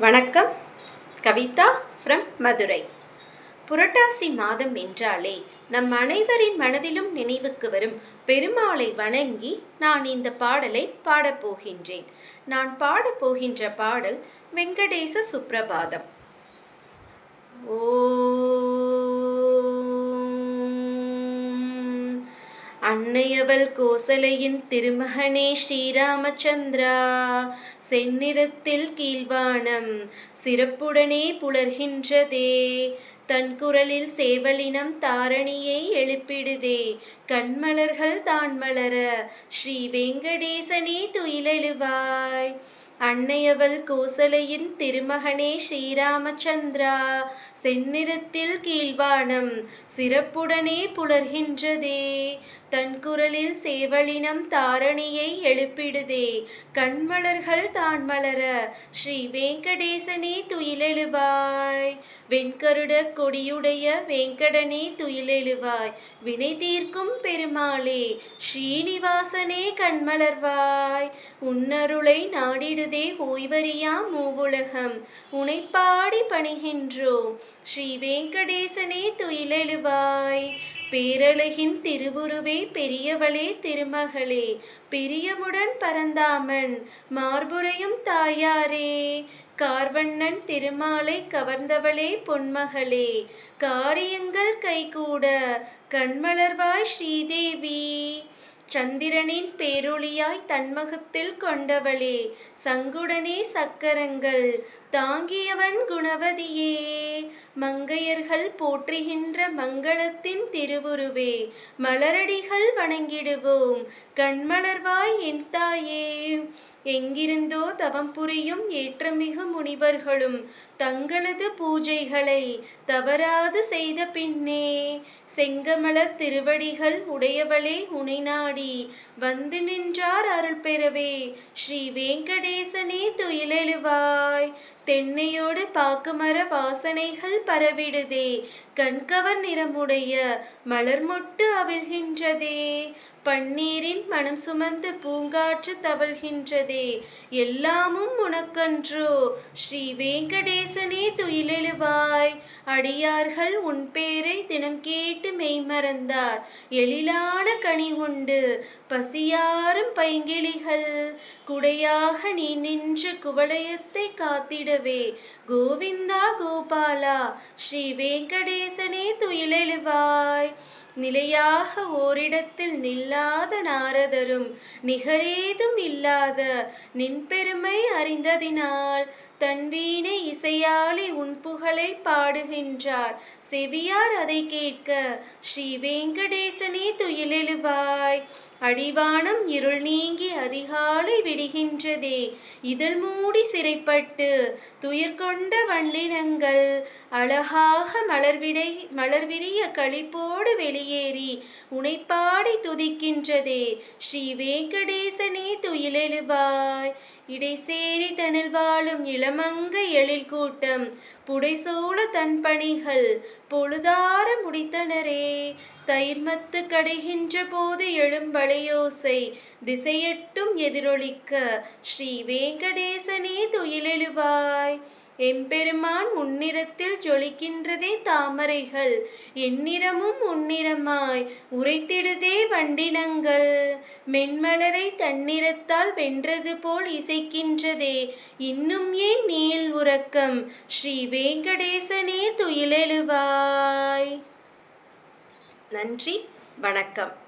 வணக்கம். கவிதா ஃப்ரம் மதுரை. புரட்டாசி மாதம் என்றாலே நம் அனைவரின் மனதிலும் நினைவுக்கு வரும் பெருமாளை வணங்கி நான் இந்த பாடலை பாடப்போகின்றேன் நான் பாடப்போகின்ற பாடல் வெங்கடேச சுப்ரபாதம். ஓ அன்னையவள் கோசலையின் திருமகனே ஸ்ரீராமச்சந்திரா. செந்நிறத்தில் கீழ்வானம் சிறப்புடனே புலர்கின்றதே. தன் குரலில் சேவலினம் தாரணியை எழுப்பிடுதே. கண்மலர்கள் தான் மலர ஸ்ரீ வெங்கடேசனே துயிலெழுவாய். அன்னையவள் கோசலையின் திருமகனே ஸ்ரீராமச்சந்திரா செந்நிறத்தில் கீழ்வானம் சிறப்புடனே புலர்கின்றதே. தன் குரலில் சேவலினம் தாரணியை எழுப்பிடுதே. கண்மலர்கள் தான் மலர ஸ்ரீ வெங்கடேசனே துயிலெழுவாய். வெண்கருட கொடியுடைய வெங்கடனே துயிலெழுவாய். வினை தீர்க்கும் பெருமாளே ஸ்ரீனிவாசனே கண்மலர்வாய். உன்னருளை நாடிடுதே ஓய்வறியா மூவுலகம். உனைப்பாடி பணிகின்றோம் ஸ்ரீ வெங்கடேசனே துயிலெழுவாய். பேரழகின் திருவுருவே பெரியவளே திருமகளே பிரியமுடன் பரந்தாமன் மார்புரையும் தாயாரே. கார்வண்ணன் திருமாலை கவர்ந்தவளே பொன்மகளே காரியங்கள் கைகூட கண்மலர்வாய் ஸ்ரீதேவி. சந்திரனின் பேரொளியாய் தன்மகத்தில் கொண்டவளே சங்குடனே சக்கரங்கள் தாங்கியவன் குணவதியே. மங்கையர்கள் போற்றுகின்ற மங்களத்தின் திருவுருவே மலரடிகள் வணங்கிடுவோம். கண்மலர்வாய் என் தாயே எங்கிருந்தோ தவம் புரியும் ஏற்றமிகு முனிவர்களும் தங்களது பூஜைகளை தவறாது செய்த பின்னே செங்கமல திருவடிகள் உடையவளே உனை நாடி வந்து நின்றார் அருள் பெறவே ஸ்ரீ வெங்கடேசனே துயிலெழுவாய். தென்னையோடு பாக்குமர வாசனைகள் பரவிடுதே. கண்கவர் நிறமுடைய மலர்மொட்டு அவிழ்கின்றதே. பன்னீரின் மனம் சுமந்து பூங்காற்று தவழ்கின்றதே. எல்லாமும் உனக்கன்றோ. ஸ்ரீ வேங்கடேசனே துயிலெழுவாய். அடியார்கள் உன் பேரை தினம் கேட்டு மெய்மறந்தார். எழிலான கனி உண்டு. பசியாரும் பைங்கிளிகள். குடையாக நீ நின்று குவளையத்தை காத்திடவே கோவிந்தா கோபாலா ஸ்ரீ வெங்கடேசனே துயிலெழுவாய் நிலையாக ஓரிடத்தில் நில்லாத நாரதரும் நிகரேதும் இல்லாத நின் பெருமை அறிந்ததினால் தன் வீணை இசையாலே உன் புகழை பாடுகின்றார் செவியார் அதை கேட்க ஸ்ரீ வெங்கடேசனே துயிலெழுவாய் அடிவானம் இருள் நீங்கி அதிகாலை விடுகின்றதே. இதழ் மூடி சிறைப்பட்டு துயர் கொண்ட அழகாக மலர்விடை மலர்விரிய களிப்போடு வெளியேறி உனைப்பாடி துதிக்கின்றதே. ஸ்ரீ வெங்கடேசனே துயிலெழுவாய் இடைசேரி தனில் வாழும் இளமங்க எழில் கூட்டம் புடைசூழ தன் பணிகள் பொழுதார முடித்தனரே. தயிர்மத்து கடைகின்ற போது எழும்பழையோசை திசையட்டும் எதிரொலிக்க ஸ்ரீ வேங்கடேசனே துயிலெழுவாய். எம்பெருமான் உன்னிறத்தில் ஜொலிக்கின்றதே தாமரைகள். எந்நிறமும் உன்னிறமாய் உரைத்திடுதே வண்டினங்கள். மென்மலரை தன்னிறத்தால் வென்றது போல் இசைக்கின்றதே. இன்னும் ஏன் நீள் உறக்கம்? ஸ்ரீ வேங்கடேசனே துயிலெழுவாய். நன்றி வணக்கம்.